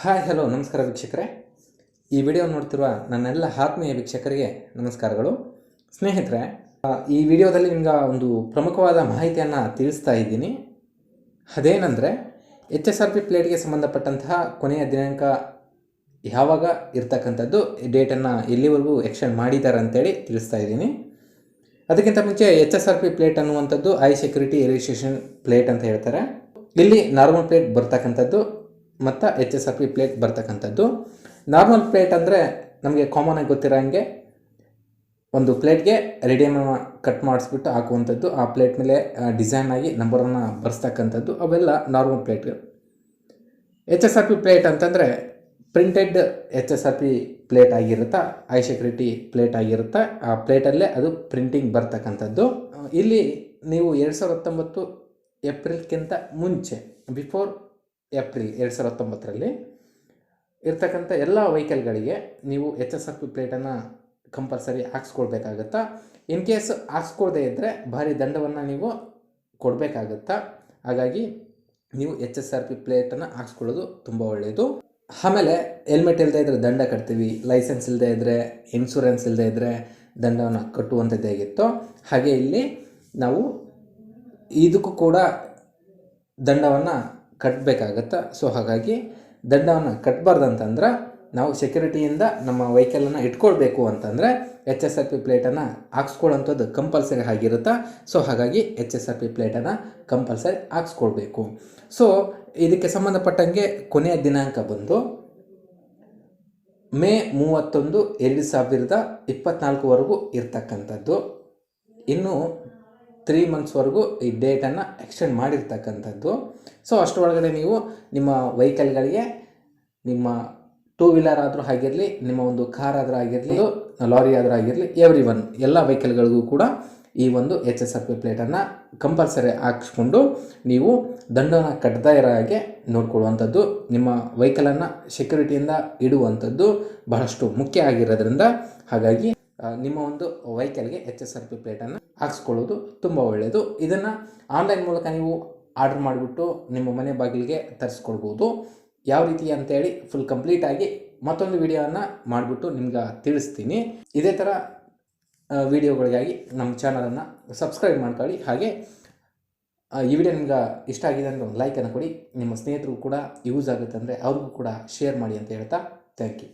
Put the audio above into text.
Hi hello ನಮಸ್ಕಾರ ವೀಕ್ಷಕರೇ. ಈ ವಿಡಿಯೋ ನೋಡ್ತಿರುವ ನನ್ನೆಲ್ಲ ಆತ್ಮೀಯ ವೀಕ್ಷಕರಿಗೆ ನಮಸ್ಕಾರಗಳು. ಸ್ನೇಹಿತರೆ ಈ ವಿಡಿಯೋದಲ್ಲಿ ನಿಮ್ಗೆ ಒಂದು ಪ್ರಮುಖವಾದ ಮಾಹಿತಿಯನ್ನು ತಿಳಿಸ್ತಾ ಇದ್ದೀನಿ. ಅದೇನೆಂದರೆ ಎಚ್ ಎಸ್ ಆರ್ ಪಿ ಪ್ಲೇಟ್ಗೆ ಸಂಬಂಧಪಟ್ಟಂತಹ ಕೊನೆಯ ದಿನಾಂಕ ಯಾವಾಗ ಇರ್ತಕ್ಕಂಥದ್ದು ಡೇಟನ್ನು ಎಲ್ಲಿವರೆಗೂ ಎಕ್ಸ್ಟೆಂಡ್ ಮಾಡಿದ್ದಾರೆ ಅಂತೇಳಿ ತಿಳಿಸ್ತಾ ಇದ್ದೀನಿ. ಅದಕ್ಕಿಂತ ಮುಂಚೆ H S R P plate ಅನ್ನುವಂಥದ್ದು ಐ ಸೆಕ್ಯೂರಿಟಿ ರಿಜಿಸ್ಟ್ರೇಷನ್ ಪ್ಲೇಟ್ ಅಂತ ಹೇಳ್ತಾರೆ. ಇಲ್ಲಿ ನಾರ್ಮಲ್ ಪ್ಲೇಟ್ ಬರ್ತಕ್ಕಂಥದ್ದು ಮತ್ತು H S R P plate ಬರ್ತಕ್ಕಂಥದ್ದು. ನಾರ್ಮಲ್ ಪ್ಲೇಟ್ ಅಂದರೆ ನಮಗೆ ಕಾಮನ್ ಆಗಿ ಗೊತ್ತಿರೋ ಹಾಗೆ ಒಂದು ಪ್ಲೇಟ್ಗೆ ರೆಡಿಯಮನ್ನು ಕಟ್ ಮಾಡಿಸ್ಬಿಟ್ಟು ಹಾಕುವಂಥದ್ದು. ಆ ಪ್ಲೇಟ್ ಮೇಲೆ ಡಿಸೈನ್ ಆಗಿ ನಂಬರನ್ನು ಬರೆಸ್ತಕ್ಕಂಥದ್ದು. ಅವೆಲ್ಲ normal ಪ್ಲೇಟ್ಗಳು H S R P plate ಅಂತಂದರೆ printed H S R P plate ಆಗಿರುತ್ತಾ high security plate ಆಗಿರುತ್ತಾ, ಆ ಪ್ಲೇಟಲ್ಲೇ ಅದು ಪ್ರಿಂಟಿಂಗ್ ಬರ್ತಕ್ಕಂಥದ್ದು. ಇಲ್ಲಿ ನೀವು ಎರಡು ಸಾವಿರದ ಹತ್ತೊಂಬತ್ತು ಏಪ್ರಿಲ್ಗಿಂತ ಮುಂಚೆ ಬಿಫೋರ್ ಏಪ್ರಿಲ್ ಎರಡು ಸಾವಿರದ ಹತ್ತೊಂಬತ್ತರಲ್ಲಿ ಇರ್ತಕ್ಕಂಥ ಎಲ್ಲ ವೆಹಿಕಲ್ಗಳಿಗೆ ನೀವು ಎಚ್ ಎಸ್ ಆರ್ ಪಿ ಪ್ಲೇಟನ್ನು ಕಂಪಲ್ಸರಿ ಹಾಕ್ಸ್ಕೊಳ್ಬೇಕಾಗತ್ತಾ? ಇನ್ ಕೇಸ್ ಹಾಕ್ಸ್ಕೊಳ್ದೇ ಇದ್ದರೆ ಭಾರಿ ದಂಡವನ್ನು ನೀವು ಕೊಡಬೇಕಾಗತ್ತಾ? ಹಾಗಾಗಿ ನೀವು ಎಚ್ ಎಸ್ ಆರ್ ಪಿ ಪ್ಲೇಟನ್ನು ಹಾಕ್ಸ್ಕೊಳ್ಳೋದು ತುಂಬ ಒಳ್ಳೆಯದು ಆಮೇಲೆ ಹೆಲ್ಮೆಟ್ ಇಲ್ಲದೆ ಇದ್ದರೆ ದಂಡ ಕಟ್ತೀವಿ, ಲೈಸೆನ್ಸ್ ಇಲ್ಲದೆ ಇದ್ದರೆ ಇನ್ಶೂರೆನ್ಸ್ ಇಲ್ಲದೆ ಇದ್ದರೆ ದಂಡವನ್ನು ಕಟ್ಟುವಂಥದ್ದೇ ಆಗಿತ್ತು. ಹಾಗೆ ಇಲ್ಲಿ ನಾವು ಇದಕ್ಕೂ ಕೂಡ ದಂಡವನ್ನು ಕಟ್ಟಬೇಕಾಗತ್ತಾ ಸೊ ಹಾಗಾಗಿ ದಂಡವನ್ನು ಕಟ್ಟಬಾರ್ದಂತಂದ್ರೆ ನಾವು ಸೆಕ್ಯೂರಿಟಿಯಿಂದ ನಮ್ಮ ವೆಹಿಕಲನ್ನು ಇಟ್ಕೊಳ್ಬೇಕು ಅಂತಂದರೆ ಎಚ್ ಎಸ್ ಆರ್ ಪಿ ಪ್ಲೇಟನ್ನು ಹಾಕ್ಸ್ಕೊಳ್ಳೋಂಥದ್ದು ಕಂಪಲ್ಸರಿ ಆಗಿರುತ್ತೆ? ಸೊ ಹಾಗಾಗಿ ಎಚ್ ಎಸ್ ಆರ್ ಪಿ ಪ್ಲೇಟನ್ನು ಕಂಪಲ್ಸರಿ ಹಾಕ್ಸ್ಕೊಳ್ಬೇಕು. ಸೊ ಇದಕ್ಕೆ ಸಂಬಂಧಪಟ್ಟಂಗೆ ಕೊನೆಯ ದಿನಾಂಕ ಬಂದು ಮೇ ಮೂವತ್ತೊಂದು, ಎರಡು ಸಾವಿರದ ಇಪ್ಪತ್ತ್ನಾಲ್ಕುವರೆಗೂ ಇರ್ತಕ್ಕಂಥದ್ದು. ಇನ್ನು ತ್ರೀ ಮಂತ್ಸ್ವರೆಗೂ ಈ ಡೇಟನ್ನು ಎಕ್ಸ್ಟೆಂಡ್ ಮಾಡಿರ್ತಕ್ಕಂಥದ್ದು. ಸೊ ಅಷ್ಟರೊಳಗಡೆ ನೀವು ನಿಮ್ಮ ವೆಹಿಕಲ್ಗಳಿಗೆ ನಿಮ್ಮ ಟೂ ವೀಲರ್ ಆದರೂ ಆಗಿರಲಿ, ನಿಮ್ಮ ಒಂದು ಕಾರ್ ಆದರೂ ಆಗಿರಲಿ ಲಾರಿ ಆದರೂ ಆಗಿರಲಿ ಎವ್ರಿ ಒನ್ ಎಲ್ಲ ವೆಹಿಕಲ್ಗಳಿಗೂ ಕೂಡ ಈ ಒಂದು ಎಚ್ ಎಸ್ ಆರ್ ಪಿ ಪ್ಲೇಟನ್ನು ಕಂಪಲ್ಸರಿ ಹಾಕಿಸ್ಕೊಂಡು ನೀವು ದಂಡನ ಕಟ್ತಾ ಇರೋ ಹಾಗೆ ನೋಡ್ಕೊಳ್ಳುವಂಥದ್ದು. ನಿಮ್ಮ ವೆಹಿಕಲನ್ನು ಸೆಕ್ಯೂರಿಟಿಯಿಂದ ಇಡುವಂಥದ್ದು ಬಹಳಷ್ಟು ಮುಖ್ಯ ಆಗಿರೋದ್ರಿಂದ ಹಾಗಾಗಿ ನಿಮ್ಮ ಒಂದು ವೆಹಿಕಲ್ಗೆ ಎಚ್ ಎಸ್ ಆರ್ ಪಿ ಪ್ಲೇಟನ್ನು ಹಾಕ್ಸ್ಕೊಳ್ಳೋದು ತುಂಬ ಒಳ್ಳೆಯದು ಇದನ್ನು ಆನ್ಲೈನ್ ಮೂಲಕ ನೀವು ಆರ್ಡರ್ ಮಾಡಿಬಿಟ್ಟು ನಿಮ್ಮ ಮನೆ ಬಾಗಿಲಿಗೆ ತರಿಸ್ಕೊಳ್ಬೋದು. ಯಾವ ರೀತಿ ಅಂತೇಳಿ ಫುಲ್ ಕಂಪ್ಲೀಟಾಗಿ ಮತ್ತೊಂದು ವಿಡಿಯೋವನ್ನು ಮಾಡಿಬಿಟ್ಟು ನಿಮ್ಗೆ ತಿಳಿಸ್ತೀನಿ. ಇದೇ ಥರ ವಿಡಿಯೋಗಳಿಗಾಗಿ ನಮ್ಮ ಚಾನಲನ್ನು ಸಬ್ಸ್ಕ್ರೈಬ್ ಮಾಡ್ಕೊಳ್ಳಿ. ಹಾಗೆ ಈ ವಿಡಿಯೋ ನಿಮ್ಗೆ ಇಷ್ಟ ಆಗಿದೆ ಅಂದರೆ ಒಂದು ಲೈಕನ್ನು ಕೊಡಿ. ನಿಮ್ಮ ಸ್ನೇಹಿತರು ಕೂಡ ಯೂಸ್ ಆಗುತ್ತೆ ಅಂದರೆ ಅವ್ರಿಗೂ ಕೂಡ ಶೇರ್ ಮಾಡಿ ಅಂತ ಹೇಳ್ತಾ ಥ್ಯಾಂಕ್ ಯು.